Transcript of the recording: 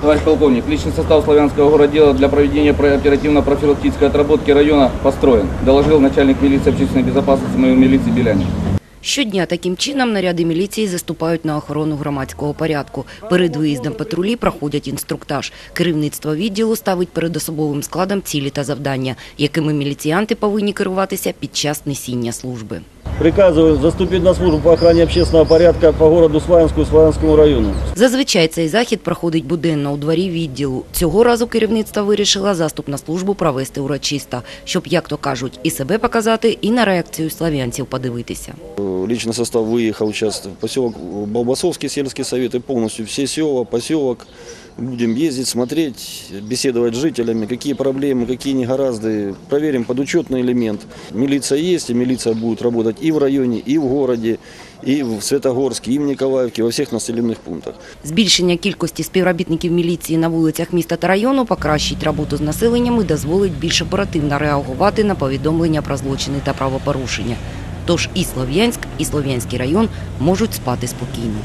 Товарищ полковник, личный состав славянского городдела для проведения про- оперативно-профилактической отработки района построен, доложил начальник милиции общественной безопасности моей милиции Белянин. Щодня таким чином наряди міліції заступають на охорону громадського порядку. Перед виїздом патрулі проходять інструктаж. Керівництво відділу ставить перед особовим складом цілі та завдання, якими міліціянти повинні керуватися під час несіння служби. Приказываю заступить на службу по охране общественного порядка по городу Славянску и Славянскому району. Зазвичай цей захід проходить буденно у дворі відділу. Цього разу керівництво вирішило заступ на службу провести урочисто, щоб, як то кажуть, і себе показати, і на реакцію слав'янців подивитися. Личный состав выехал сейчас в поселок Болбасовский сельский совет и полностью все села, поселок. Будем ездить, смотреть, беседовать с жителями, какие проблемы, какие негоразды. Проверим подучетный элемент. Милиция есть, и милиция будет работать и в районе, и в городе, и в Светогорске, и в Николаевке, во всех населенных пунктах. Збільшення кількості співробітників міліції на вулицях міста та району покращить роботу з населенням і дозволить більш оперативно реагувати на повідомлення про злочини та правопорушення. Тож і Слов'янськ, і Слов'янський район можуть спати спокійно.